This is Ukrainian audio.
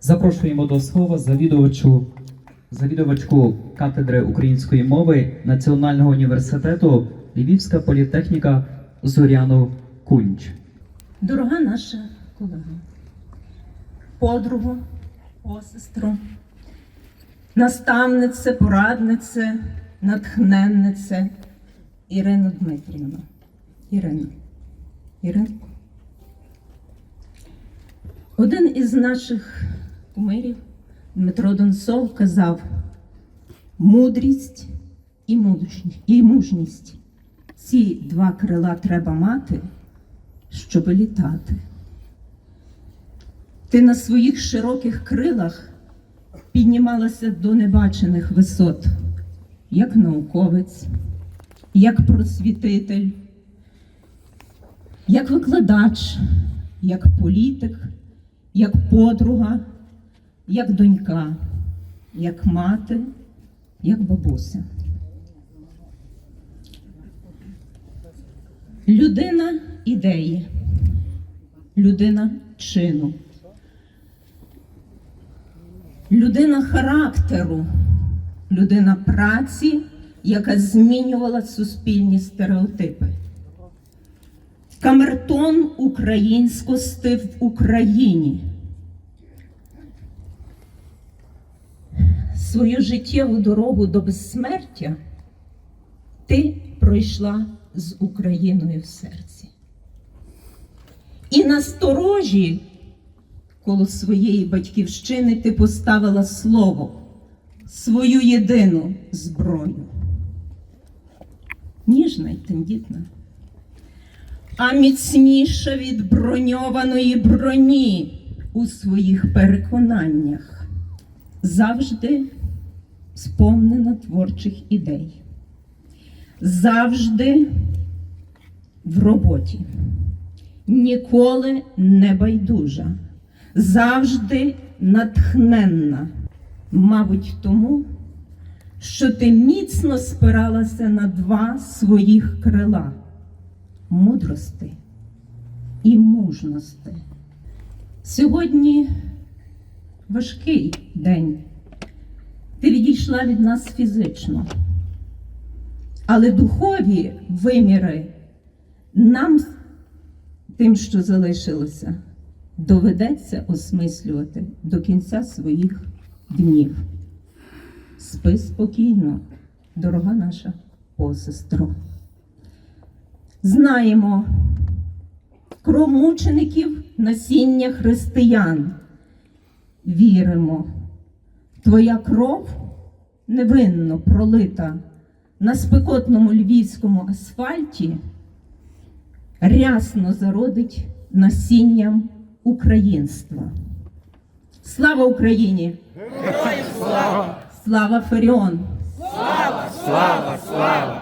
Запрошуємо до слова завідувачу, завідувачку катедри української мови Національного університету Львівська політехніка Зоряну Кунч. Дорога наша колега, подругу, посестру, наставнице, пораднице, натхненнице Ірину Дмитрівну. Ірину. Іринку. Один із наших кумирів, Дмитро Донцов, казав: мудрість і мудрість, і мужність. Ці два крила треба мати, щоб літати. Ти на своїх широких крилах піднімалася до небачених висот, як науковець, як просвітитель, як викладач, як політик, як подруга, як донька, як мати, як бабуся. Людина ідеї, людина чину, людина характеру, людина праці, яка змінювала суспільні стереотипи. Камертон українськости в Україні. Свою життєву дорогу до безсмертя ти пройшла з Україною в серці. І на сторожі коло своєї батьківщини ти поставила слово, свою єдину зброю. Ніжна й тендітна, а міцніша від броньованої броні у своїх переконаннях, завжди сповнена творчих ідей завжди в роботі, ніколи не байдужа, завжди натхненна. Мабуть, тому, що ти міцно спиралася на два своїх крила мудрости і мужності. Сьогодні важкий день. Ти відійшла від нас фізично. Але духові виміри нам, тим, що залишилося, доведеться осмислювати до кінця своїх днів. Спи спокійно, дорога наша посестро. Знаємо кров мучеників насіння християн. Віримо, твоя кров невинно пролита на спекотному львівському асфальті рясно зародить насінням українства. Слава Україні! Героям слава! Слава Феріон! Слава, слава!